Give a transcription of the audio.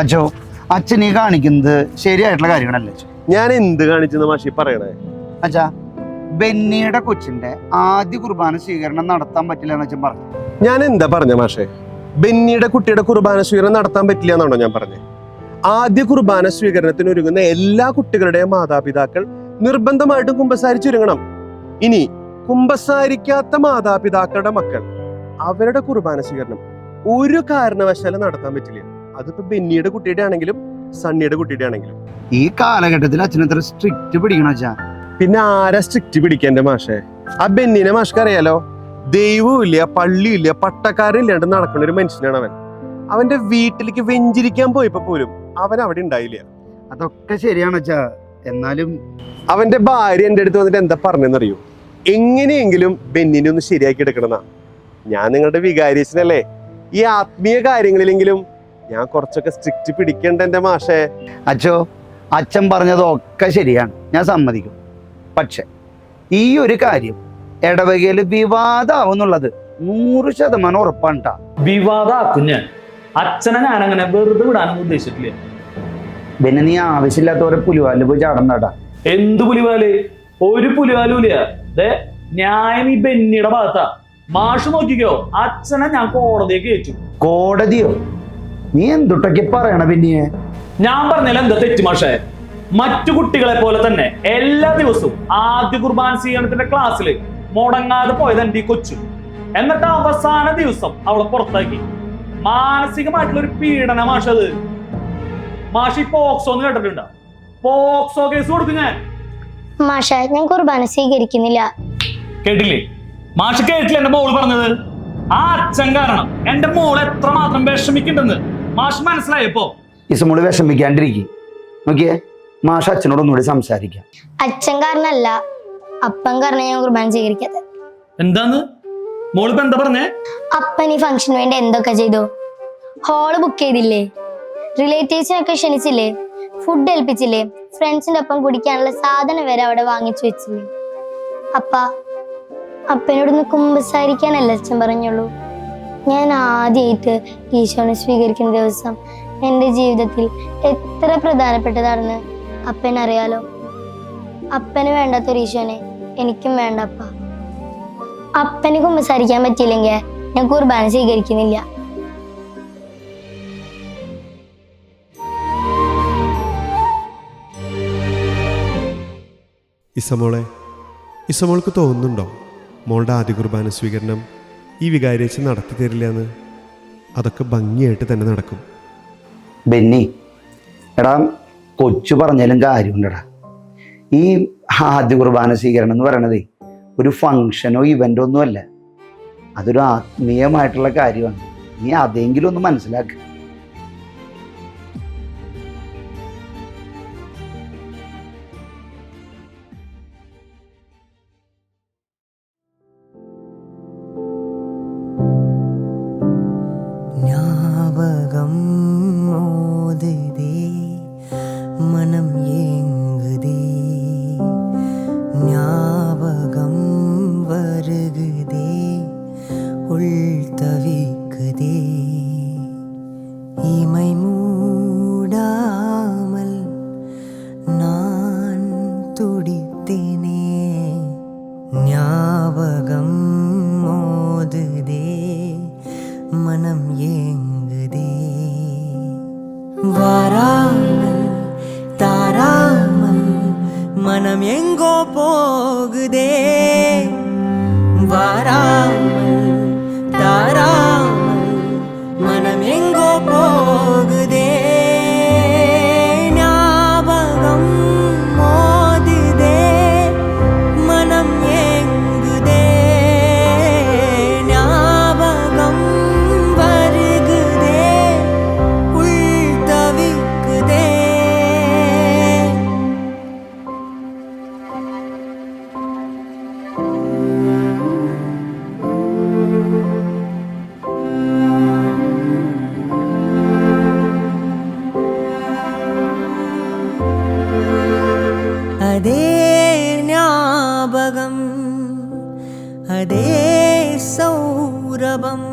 അച്ഛോ അച്ഛൻ ഈ കാണിക്കുന്നത് ശരിയായിട്ടുള്ള കാര്യങ്ങളല്ലേ അച്ഛൻ ഞാൻ എന്ത് കാണിച്ചെന്ന് മാഷി പറയണേ? അച്ഛാ ബെന്നിയുടെ കൊച്ചിന്റെ ആദ്യ കുർബാന സ്വീകരണം നടത്താൻ പറ്റില്ല എന്ന് അച്ഛൻ പറഞ്ഞു. ഞാൻ എന്താ പറഞ്ഞ മാഷേ? ബെന്നിയുടെ കുട്ടിയുടെ കുർബാന സ്വീകരണം നടത്താൻ പറ്റില്ല എന്നാണോ ഞാൻ പറഞ്ഞത് ആദ്യ കുർബാന സ്വീകരണത്തിന് ഒരുങ്ങുന്ന എല്ലാ കുട്ടികളുടെയും മാതാപിതാക്കൾ നിർബന്ധമായിട്ടും കുമ്പസാരിച്ചൊരുങ്ങണം ഇനി കുമ്പസാരിക്കാത്ത മാതാപിതാക്കളുടെ മക്കൾ അവരുടെ കുർബാന സ്വീകരണം ഒരു കാരണവശാലും നടത്താൻ പറ്റില്ല. അതിപ്പോ ബെന്നിയുടെ കുട്ടിയുടെ ആണെങ്കിലും സണ്ണിയുടെ കുട്ടിയുടെ ആണെങ്കിലും ഈ കാലഘട്ടത്തിൽ അച്ഛൻ ഇത്ര സ്ട്രിക്റ്റ് പിടിക്കണം അച്ഛാ. പിന്നെ ആരാ സ്ട്രിക്റ്റ് പിടിക്കേണ്ട മാഷെ? ആ ബെന്നിനെ മാഷ്ക്ക് അറിയാലോ? ദൈവവും പള്ളിയില്ല പള്ളിയും ഇല്ല പട്ടക്കാരും ഇല്ലാണ്ട് നടക്കുന്ന ഒരു മനുഷ്യനാണ് അവൻ. അവന്റെ വീട്ടിലേക്ക് വെഞ്ചിരിക്കാൻ പോയപ്പോ പോലും അവൻ അവിടെ ഉണ്ടായില്ല. അതൊക്കെ ശരിയാണ് അച്ഛാ. എന്നാലും അവന്റെ ഭാര്യ എന്റെ അടുത്ത് വന്നിട്ട് എന്താ പറഞ്ഞെന്നറിയോ? എങ്ങനെയെങ്കിലും ബെന്നിനെ ഒന്ന് ശരിയാക്കി എടുക്കണമെന്നാ. ഞാൻ നിങ്ങളുടെ വികാരിച്ചനല്ലേ ഈ ആത്മീയ കാര്യങ്ങളിലെങ്കിലും ഞാൻ കുറച്ചൊക്കെ സ്ട്രിക്റ്റ് പിടിക്കണ്ട എന്റെ മാഷേ. അച്ഛോ അച്ഛൻ പറഞ്ഞതൊക്കെ ശരിയാണ്. ഞാൻ സമ്മതിക്കും. പക്ഷെ ഈ ഒരു കാര്യം ഇടവകയിൽ വിവാദമാവുന്നുള്ളത് നൂറ് ശതമാനം ഉറപ്പാണ് ട്ടാ. വിവാദാക്കും ഞാൻ അച്ഛനെ ഞാൻ അങ്ങനെ വെറുതെ വിടാനൊന്നും ഉദ്ദേശിച്ചിട്ടില്ല. പിന്നെ നീ ആവശ്യമില്ലാത്തവരെ പുലിവാൽ പോയി ചാടണ്ടാ എന്ത് പുലിവാൽ? ഒരു പുലിവാലും ഇല്ല. ദേ ന്യായം ഈ ബെന്നിയുടെ ഭാഗത്താ. മാഷ് നോക്കിക്കോ അച്ഛനെ ഞാൻ കോടതിയെ കയറ്റും. കോടതിയോ? നീ എന്തുട്ടൊക്കെ പറയണ പിന്നെ ഞാൻ പറഞ്ഞില്ല എന്താ തെറ്റ് മാഷേ? മറ്റു കുട്ടികളെ പോലെ തന്നെ എല്ലാ ദിവസവും ആദ്യ കുർബാന സ്വീകരണത്തിന്റെ ക്ലാസ്സിൽ മുടങ്ങാതെ പോയത് എന്റെ ഈ കൊച്ചു. എന്നിട്ട് അവസാന ദിവസം അവളെ പുറത്താക്കി. മാനസികമായിട്ടുള്ള ഒരു പീഡന മാഷത് മാഷി പോക്സോ എന്ന് കേട്ടിട്ടുണ്ടോ? പോക്സോ കേസ് കൊടുക്കും ഞാൻ. മാഷ ഞാൻ കുർബാന സ്വീകരിക്കുന്നില്ല. കേട്ടില്ലേ? മാഷ് കേട്ടില്ല എന്റെ മോൾ പറഞ്ഞത്? ആ അച്ഛൻ കാരണം എന്റെ മോൾ എത്രമാത്രം വിഷമിക്കുന്നുണ്ടെന്ന്. മാഷ് മനസ്സിലായപ്പോ? ഇസമോൾ വിഷമിക്കാണ്ടിരിക്കും. നോക്കിയേ മാഷ് അച്ഛനോട് ഒന്നുകൂടി സംസാരിക്കാം. അച്ഛൻ കാരണല്ല അപ്പൻ കാരണം ഞാൻ കുർബാന സ്വീകരിക്കാത്ത എന്താന്ന്? മോളിപ്പോ എന്താ പറഞ്ഞേ? അപ്പൻ ഈ ഫംഗ്ഷന് വേണ്ടി എന്തൊക്കെ ചെയ്തു? ഹോൾ ബുക്ക് ചെയ്തില്ലേ? റിലേറ്റീവ്സിനൊക്കെ ക്ഷണിച്ചില്ലേ? ഫുഡ് ഏൽപ്പിച്ചില്ലേ? ഫ്രണ്ട്സിന്റെ ഒപ്പം കുടിക്കാനുള്ള സാധനം വരെ അവിടെ വാങ്ങിച്ചു വെച്ചില്ലേ? അപ്പ അപ്പനോടൊന്ന് കുമ്പസാരിക്കാനല്ല അച്ഛൻ പറഞ്ഞുള്ളൂ. ഞാൻ ആദ്യമായിട്ട് ഈശോനെ സ്വീകരിക്കുന്ന ദിവസം എന്റെ ജീവിതത്തിൽ എത്ര പ്രധാനപ്പെട്ടതാണെന്ന് അപ്പൻ അറിയാലോ? അപ്പന് വേണ്ടാത്തൊരു ഈശോനെ എനിക്കും വേണ്ട അപ്പ അപ്പന് കുമ്പസാരിക്കാൻ പറ്റിയില്ലെങ്കിൽ ഞാൻ കുർബാന സ്വീകരിക്കുന്നില്ല. ഇസമോളെ ഇസമോൾക്ക് തോന്നുന്നുണ്ടോ മോളുടെ ആദ്യ കുർബാന സ്വീകരണം? ഈ വികാരേച്ച് നടത്തി തരില്ല എന്ന് അതൊക്കെ ഭംഗിയായിട്ട് തന്നെ നടക്കും. ബെന്നി എടാ കൊച്ചു പറഞ്ഞാലും കാര്യമുണ്ടടാ. ഈ ആദ്യ കുർബാന സ്വീകരണം എന്ന് പറയണതേ ഒരു ഫങ്ഷനോ ഇവന്റോ ഒന്നുമല്ല. അതൊരു ആത്മീയമായിട്ടുള്ള കാര്യമാണ്. നീ അതെങ്കിലും ഒന്ന് മനസ്സിലാക്കുക வராமல் தாராமல் மனம் எங்கோ போகுதே. வராமல் सौरभम्